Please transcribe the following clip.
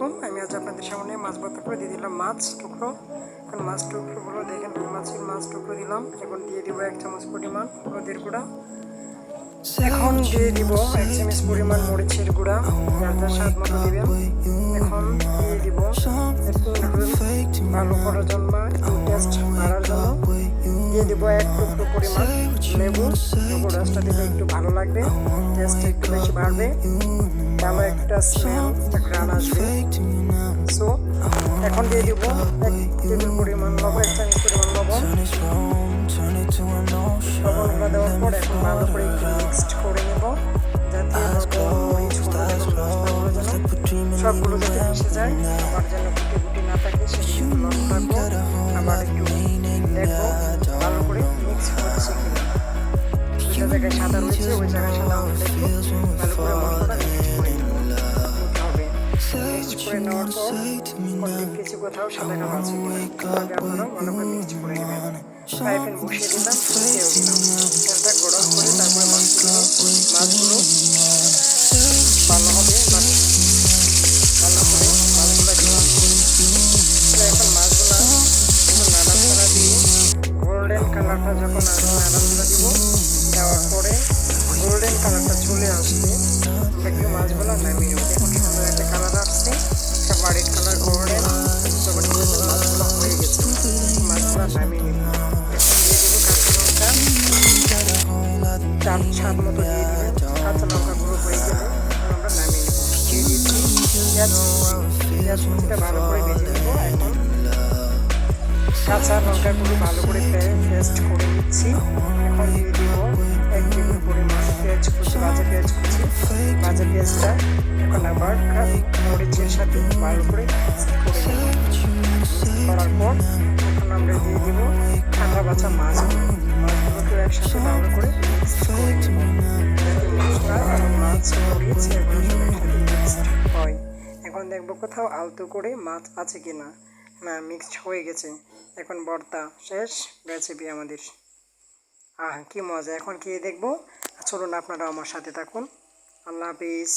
আলাইকুম আমি আজ আপনাদের সামনে মাছ ভর্তা করে দিয়ে দিলাম মাছ টুকরো। এখন মাছ টুকরোগুলো দেখেন রুই মাছের মাছ টুকরো দিলাম। এখন দিয়ে দিব এক চামচ পরিমাণ হলুদের গুঁড়া। এখন দিয়ে দিব এক চামচ পরিমাণ মরিচের গুঁড়া। যাতে স্বাদ মতো দিবেন। এখন দিয়ে দিব ভালো করার জন্য দিয়ে দিব এক টুকরো পরিমাণ লেবু। লেবু রসটা দিলে একটু ভালো লাগবে টেস্ট একটু বেশি বাড়বে। ভালো একটা স্মেল একটা ঘ্রাণ আসবে। সো এখন দিয়ে দিব এক টেবিল পরিমাণ লবণ, এক চামচ পরিমাণ লবণ। লবণগুলো দেওয়ার পর এখন ভালো করে একটু মিক্সড করে নেব, যাতে লবণ সবগুলো যাতে মিশে যায় আবার যেন গুটি গুটি না থাকে একটু লক্ষ্য রাখব আবার একটু জায়গায় সাদা রয়েছে ওই জায়গায় সাদা অংশ ভালো করে মশলাটা মিক্সড করে নেব নিতে হবে মিক্সড করে নেওয়ার পর অনেক কিছু কোথাও সাদা কালো আছে কিনা আপনারা ভালো করে মিক্সড করে নেবেন ফ্রাই প্যান বসিয়ে দিলাম দিলাম কালারটা যখন আসবে দিব, দেওয়ার পরে গোল্ডেন কালারটা চলে আসবে আমরা একটু নামিয়ে এখন সুন্দর একটা কালার আসছে, একটা বাড়ির কালার গোল্ডেন মাছগুলো হয়ে গেছে। মাছগুলো নামিয়ে নিব। দেবো চার স্বাদ মতো দিয়ে দিবেন কাঁচা লঙ্কা হয়ে গেলে আমরা নামিয়ে নেব। পেঁয়াজ পেঁয়াজ ভালো করে ভেজে কাঁচা লঙ্কাগুলো ভালো করে পেস্ট করে নিচ্ছি। এখন দিয়ে দিব এক টেবিল পরিমাণ পেঁয়াজ কুচি ভাজা পেঁয়াজ কুচি। ভাজা পেঁয়াজটা এখন আবার মরিচের সাথে ভালো করে করার পর এখন আমরা দিয়ে দিব ঠান্ডা বাছা মাছগুলো মাছগুলোকে একসাথে ভালো করে মাছ হয়। এখন দেখব কোথাও আলতো করে মাছ আছে কিনা। মিক্সড হয়ে গেছে। এখন ভর্তা শেষ রেসিপি আমাদের। আহ, কি মজা। এখন খেয়ে দেখব। চলুন আপনারা আমার সাথে থাকুন। আল্লাহ হাফিজ।